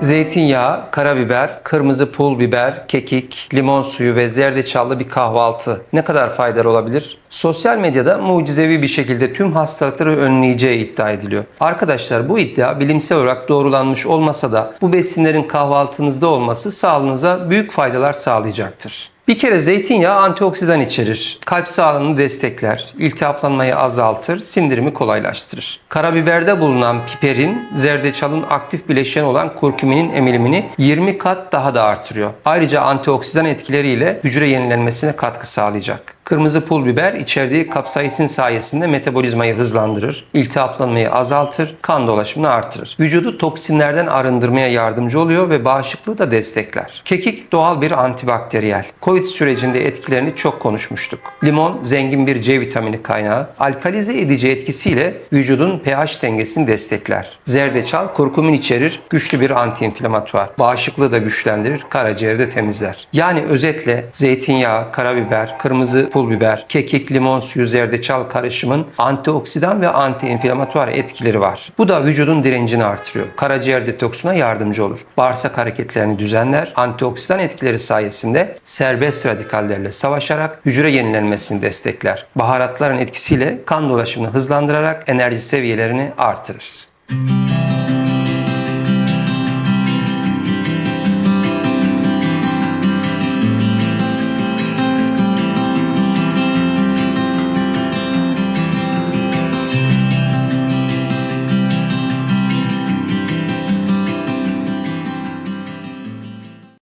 Zeytinyağı, karabiber, kırmızı pul biber, kekik, limon suyu ve zerdeçallı bir kahvaltı ne kadar faydalı olabilir? Sosyal medyada mucizevi bir şekilde tüm hastalıkları önleyeceği iddia ediliyor. Arkadaşlar bu iddia bilimsel olarak doğrulanmış olmasa da bu besinlerin kahvaltınızda olması sağlığınıza büyük faydalar sağlayacaktır. Bir kere zeytinyağı antioksidan içerir. Kalp sağlığını destekler, iltihaplanmayı azaltır, sindirimi kolaylaştırır. Karabiberde bulunan piperin, zerdeçalın aktif bileşeni olan kurkuminin emilimini 20 kat daha da artırıyor. Ayrıca antioksidan etkileriyle hücre yenilenmesine katkı sağlayacak. Kırmızı pul biber içerdiği kapsaisin sayesinde metabolizmayı hızlandırır, iltihaplanmayı azaltır, kan dolaşımını artırır. Vücudu toksinlerden arındırmaya yardımcı oluyor ve bağışıklığı da destekler. Kekik doğal bir antibakteriyel. Covid sürecinde etkilerini çok konuşmuştuk. Limon zengin bir C vitamini kaynağı, alkalize edici etkisiyle vücudun pH dengesini destekler. Zerdeçal kurkumin içerir, güçlü bir antiinflamatuar. Bağışıklığı da güçlendirir, karaciğeri de temizler. Yani özetle zeytinyağı, karabiber, kırmızı pul biber, kekik, limon suyu, zerdeçal karışımın antioksidan ve antiinflamatuar etkileri var. Bu da vücudun direncini artırıyor. Karaciğer detoksuna yardımcı olur. Bağırsak hareketlerini düzenler. Antioksidan etkileri sayesinde serbest radikallerle savaşarak hücre yenilenmesini destekler. Baharatların etkisiyle kan dolaşımını hızlandırarak enerji seviyelerini artırır.